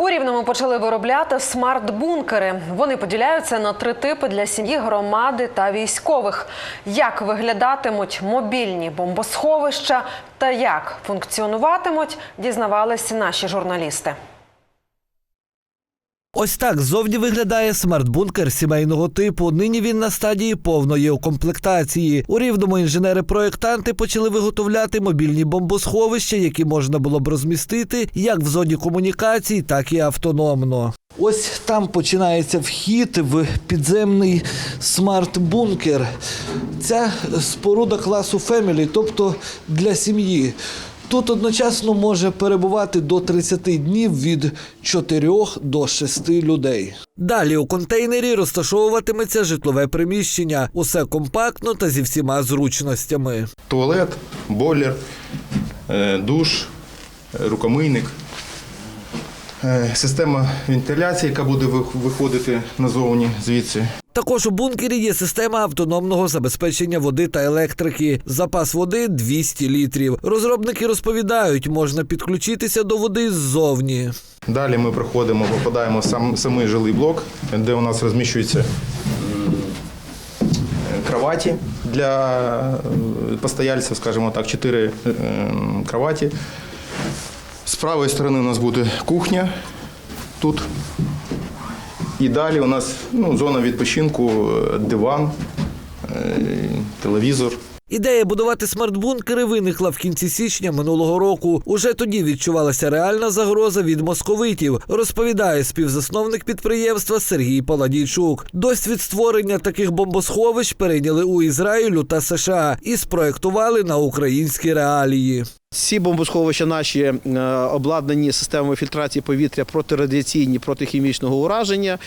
У Рівному почали виробляти смарт-бункери. Вони поділяються на три типи для сім'ї, громади та військових. Як виглядатимуть мобільні бомбосховища та як функціонуватимуть, дізнавалися наші журналісти. Ось так ззовні виглядає смарт-бункер сімейного типу. Нині він на стадії повної укомплектації. У рівному інженери-проєктанти почали виготовляти мобільні бомбосховища, які можна було б розмістити як в зоні комунікацій, так і автономно. Ось там починається вхід в підземний смарт-бункер. Ця споруда класу Family, тобто для сім'ї. Тут одночасно може перебувати до 30 днів від 4 до 6 людей. Далі у контейнері розташовуватиметься житлове приміщення. Усе компактно та зі всіма зручностями. туалет, бойлер, е, душ, е, рукомийник, е, система вентиляції, яка буде виходити назовні звідси. Також у бункері є система автономного забезпечення води та електрики. Запас води 200 літрів. Розробники розповідають, можна підключитися до води ззовні. Далі ми проходимо, попадаємо в сам, самий жилий блок, де у нас розміщуються е, кроваті для е, постояльців, скажімо так, чотири е, кроваті. З правої сторони у нас буде кухня тут. І далі у нас ну, зона відпочинку, е, диван, е, телевізор. Ідея будувати смарт-бункери виникла в кінці січня минулого року. Уже тоді відчувалася реальна загроза від московитів, розповідає співзасновник підприємства Сергій Паладійчук. Досвід створення таких бомбосховищ перейняли у Ізраїлю та США і спроектували на українські реалії. Ці бомбосховища наші е, обладнані системами фільтрації повітря протирадіаційні, проти хімічного ураження.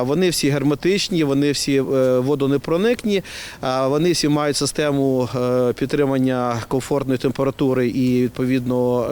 Вони всі герметичні, вони всі е, водонепроникні, вони всі мають систему е, підтримання комфортної температури і відповідно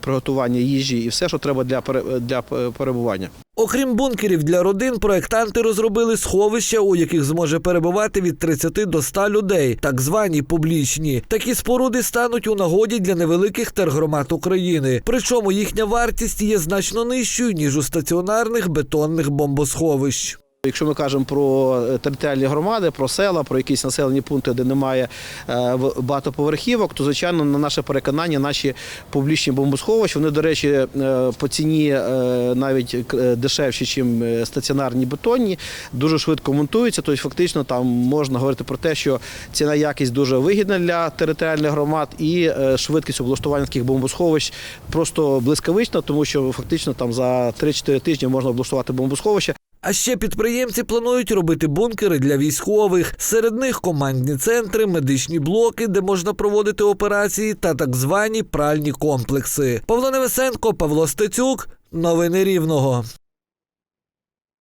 приготування їжі і все, що треба для пере- перебування. Окрім бункерів для родин, проектанти розробили сховища, у яких зможе перебувати від 30 до 100 людей, так звані публічні. Такі споруди стануть у нагоді для невеликих тергромад України. Причому їхня вартість є значно нижчою ніж у стаціонарних бетонних бомбосховищ. Якщо ми кажемо про е, територіальні громади, про села, про якісь населені пункти, де немає е, багатоповерхівок, то звичайно, на наше переконання, наші публічні бомбосховища, вони, до речі, е, по ціні навіть дешевші, ніж стаціонарні бетонні, дуже швидко монтуються. Тобто, фактично, там можна говорити про те, що ціна якість дуже вигідна для територіальних громад, і швидкість облаштування таких бомбосховищ просто блискавична, тому що фактично там за 3-4 тижні можна облаштувати бомбосховище. А ще підприємці планують робити бункери для військових. Серед них командні центри, медичні блоки, де можна проводити операції, та так звані пральні комплекси. Павло Невесенко, Павло Стецюк. Новини Рівного.